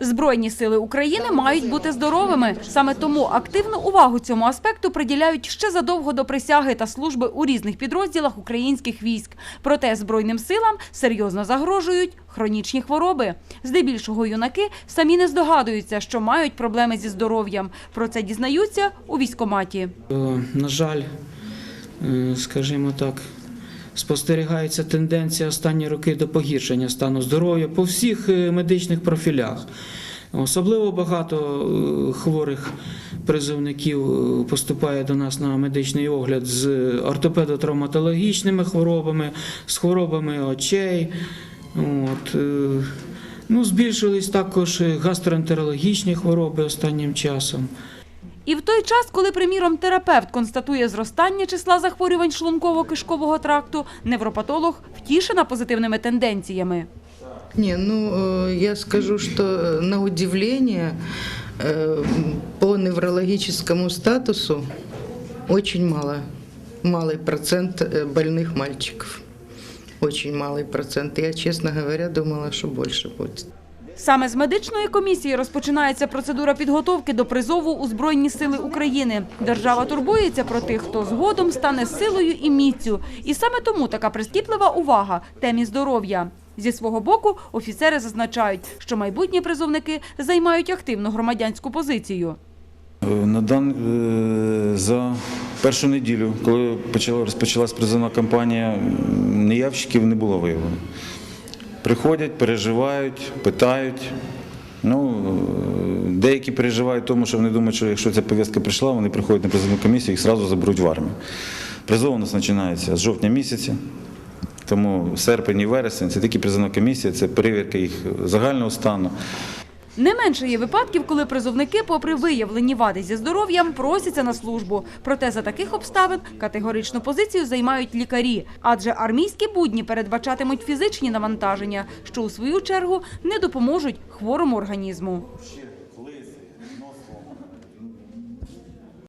Збройні сили України мають бути здоровими. Саме тому активну увагу цьому аспекту приділяють ще задовго до присяги та служби у різних підрозділах українських військ. Проте збройним силам серйозно загрожують хронічні хвороби. Здебільшого юнаки самі не здогадуються, що мають проблеми зі здоров'ям. Про це дізнаються у військкоматі. Е, На жаль, е, скажімо так, спостерігається тенденція останні роки до погіршення стану здоров'я по всіх е, медичних профілях. Особливо багато е, хворих призовників е, поступає до нас на медичний огляд з ортопедо-травматологічними хворобами, з хворобами очей. От, ну, збільшились також гастроентерологічні хвороби останнім часом. І в той час, коли, приміром, терапевт констатує зростання числа захворювань шлунково-кишкового тракту, невропатолог втішена позитивними тенденціями. Не, ну э, я скажу, что э, на удивление э, по неврологическому статусу очень мало, малый процент э, больных мальчиков. Очень малый процент. Я, честно говоря, думала, что больше будет. Саме з медичної комісії розпочинається процедура підготовки до призову у Збройні сили України. Держава турбується про тих, хто згодом стане силою і міцю. І саме тому така прискіплива увага темі здоров'я. Зі свого боку офіцери зазначають, що майбутні призовники займають активну громадянську позицію. Е, На дан е, за першу неділю, коли почала розпочалась призовна кампанія, неявщиків не було виявлено. Приходять, переживають, питають. Ну, деякі переживають тому, що вони думають, що якщо ця повістка прийшла, вони приходять на призовну комісію, їх одразу заберуть в армію. Призов у нас починається з жовтня місяця. Тому серпень і вересень це такі призовна комісія, це перевірка їх загального стану. Не менше є випадків, коли призовники, попри виявлені вади зі здоров'ям, просяться на службу. Проте за таких обставин категоричну позицію займають лікарі, адже армійські будні передбачатимуть фізичні навантаження, що у свою чергу не допоможуть хворому організму.